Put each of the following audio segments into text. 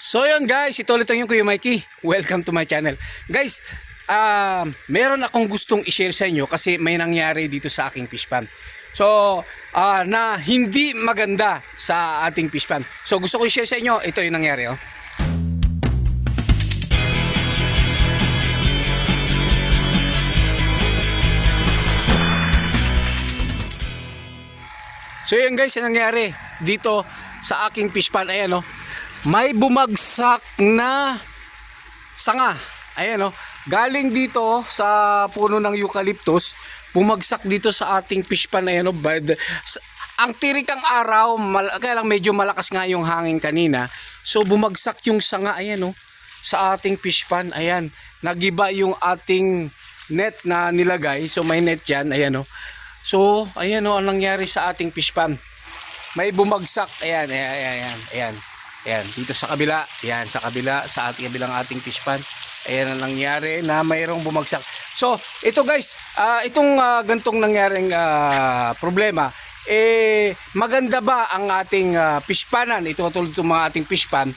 So yun guys, ito ulit ang yung Kuya Mikey. Welcome to my channel. Guys, ah meron akong gustong i-share sa inyo kasi may nangyari dito sa aking fish pan. So, ah na hindi maganda sa ating fish pan. So gusto ko i-share sa inyo, ito yung nangyari oh. So yun guys, yung nangyari dito sa aking fish pan, ayan oh. May bumagsak na sanga. Ayan oh. Galing dito sa puno ng eucalyptus, bumagsak dito sa ating fish pan ayan oh. By the, ang tirik ang araw, mal, kaya lang medyo malakas nga yung hangin kanina. So bumagsak yung sanga ayan oh sa ating fish pan. Ayan, nagiba yung ating net na nilagay. So may net yan, ayan oh. So, ayan oh, ang nangyari sa ating fish pan. May bumagsak. Ayan, ayan, ayan, ayan. Ayan, ayan. dito sa kabila. Ayan, sa kabila, sa ating kabilang ating fish pan. Ayan ang nangyari na mayroong bumagsak. So, ito guys, ah, itong ah, gantong nangyaring ah, problema, eh, maganda ba ang ating ah, fish panan? Ito katulad itong mga ating fish pan.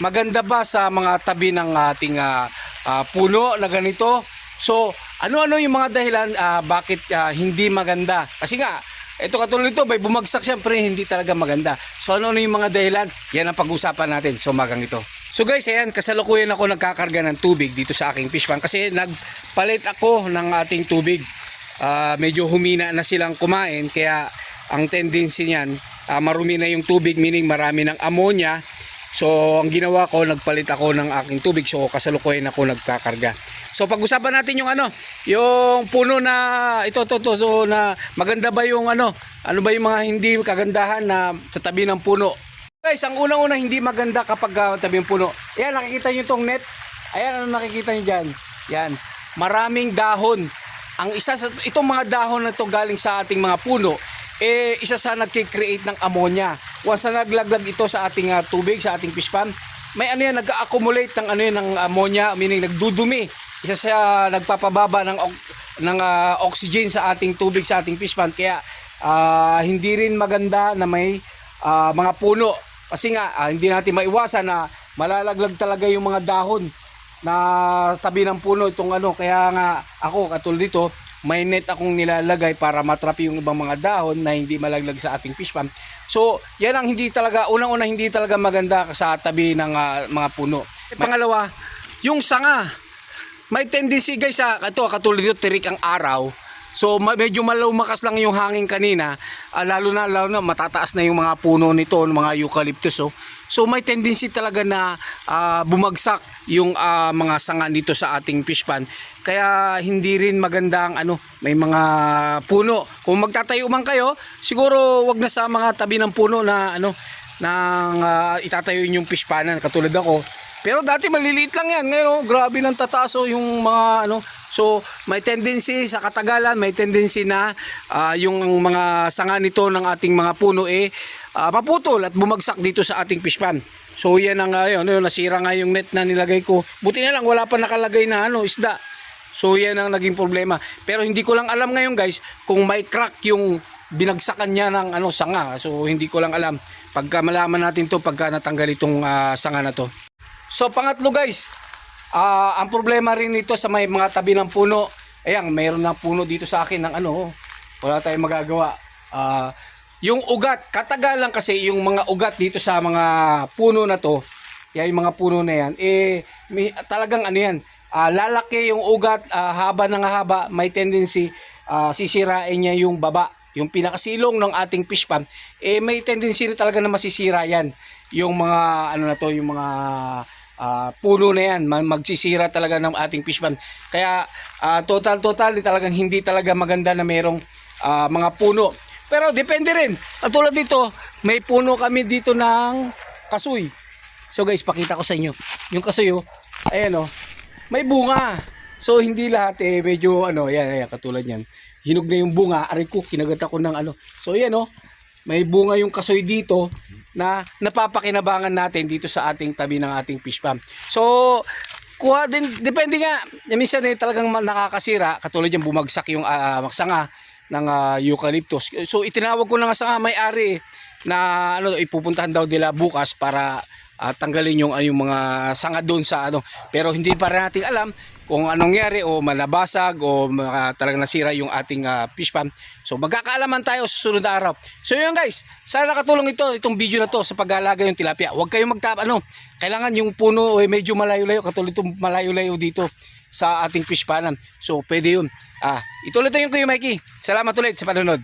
Maganda ba sa mga tabi ng ating ah, ah, puno na ganito? So, ano-ano yung mga dahilan ah, bakit ah, hindi maganda? Kasi nga, ito katulad nito, may bumagsak siyempre, hindi talaga maganda. So, ano-ano yung mga dahilan? Yan ang pag-usapan natin sa umagang ito. So guys, ayan, kasalukuyan ako nagkakarga ng tubig dito sa aking fish pan kasi nagpalit ako ng ating tubig. Ah, medyo humina na silang kumain kaya ang tendency niyan, ah, marumi na yung tubig meaning marami ng ammonia. So, ang ginawa ko, nagpalit ako ng aking tubig. So, kasalukuyan ako nagkakarga. So, pag-usapan natin yung ano, yung puno na ito, to, to, so, na maganda ba yung ano, ano ba yung mga hindi kagandahan na sa tabi ng puno. Guys, ang unang-una hindi maganda kapag uh, tabi ng puno. Ayan, nakikita nyo itong net. Ayan, ano nakikita nyo dyan? Yan, maraming dahon. Ang isa sa, itong mga dahon na ito galing sa ating mga puno, eh, isa sa nagkikreate ng ammonia. Once na naglaglag ito sa ating ah, tubig, sa ating fish pan, may ano yan, nag-accumulate ng ano yan, ng ammonia, meaning nagdudumi. Isa sa nagpapababa ng, ng ah, oxygen sa ating tubig, sa ating fish pan. Kaya, ah, hindi rin maganda na may ah, mga puno. Kasi nga, ah, hindi natin maiwasan na malalaglag talaga yung mga dahon na tabi ng puno itong ano. Kaya nga, ako katulad dito, may net akong nilalagay para matrap yung ibang mga dahon na hindi malaglag sa ating fish pan. So, yan ang hindi talaga, unang-una hindi talaga maganda sa tabi ng ah, mga puno. Pangalawa, yung sanga. May tendency guys sa ito katulad dito tirik ang araw. So medyo malumakas lang yung hangin kanina, ah, lalo na lalo na matataas na yung mga puno nito, mga eucalyptus oh. So may tendency talaga na ah, bumagsak yung ah, mga sanga dito sa ating fish pan. Kaya hindi rin maganda ang ano, may mga puno. Kung magtatayo man kayo, siguro wag na sa mga tabi ng puno na ano nang ah, itatayo yung fish panan katulad ako. Pero dati maliliit lang yan. Ngayon, oh, grabe ng tataas oh, yung mga ano. So, may tendency sa katagalan, may tendency na ah, yung mga sanga nito ng ating mga puno eh ah, maputol at bumagsak dito sa ating fish pan. So, yan ang uh, nasira nga yung net na nilagay ko. Buti na lang wala pa nakalagay na ano, isda. So, yan ang naging problema. Pero hindi ko lang alam ngayon guys kung may crack yung binagsakan niya ng ano sanga. So, hindi ko lang alam. Pagka malaman natin to pagka natanggal itong ah, sanga na to. So pangatlo guys, ah, ang problema rin nito sa may mga tabi ng puno. Ayan, mayroon na puno dito sa akin ng ano, wala tayong magagawa. Ah, yung ugat, katagalan kasi yung mga ugat dito sa mga puno na to, yan yung mga puno na yan, eh may, talagang ano yan, ah, lalaki yung ugat, ah, haba ng haba, may tendency ah, sisirain niya yung baba, yung pinakasilong ng ating fish pan, eh may tendency rin talaga na masisira yan. Yung mga ano na to, yung mga ah, puno na yan, ma- magsisira talaga ng ating fish pan. Kaya ah, total total talagang hindi talaga maganda na merong ah, mga puno. Pero depende rin. Katulad dito, may puno kami dito ng kasoy. So guys, pakita ko sa inyo. Yung kasoy, oh, ayan oh, may bunga. So hindi lahat eh, medyo ano, yan, yan, katulad yan. Hinog na yung bunga, aray ko, kinagat ako ng ano. So yan oh, may bunga yung kasoy dito na napapakinabangan natin dito sa ating tabi ng ating fish farm. So, kuha din, depende nga, minsan eh, talagang nakakasira, katulad yung bumagsak yung uh, maksanga ng ah, eucalyptus. So, itinawag ko na nga sa may-ari eh, na ano, ipupuntahan daw nila bukas para at tanggalin yung, ay, yung mga sanga doon sa ano. Pero hindi pa rin natin alam kung anong nangyari o manabasag o mga, talagang nasira yung ating ah, fish pan. So magkakaalaman tayo sa susunod na araw. So yun guys, sana nakatulong ito, itong video na to sa pag-aalaga yung tilapia. Huwag kayong magtap, ano, kailangan yung puno eh, medyo malayo-layo, katulad itong malayo-layo dito sa ating fish panan. So pwede yun. Ah, ituloy ito yung Kuya Mikey. Salamat ulit sa panonood.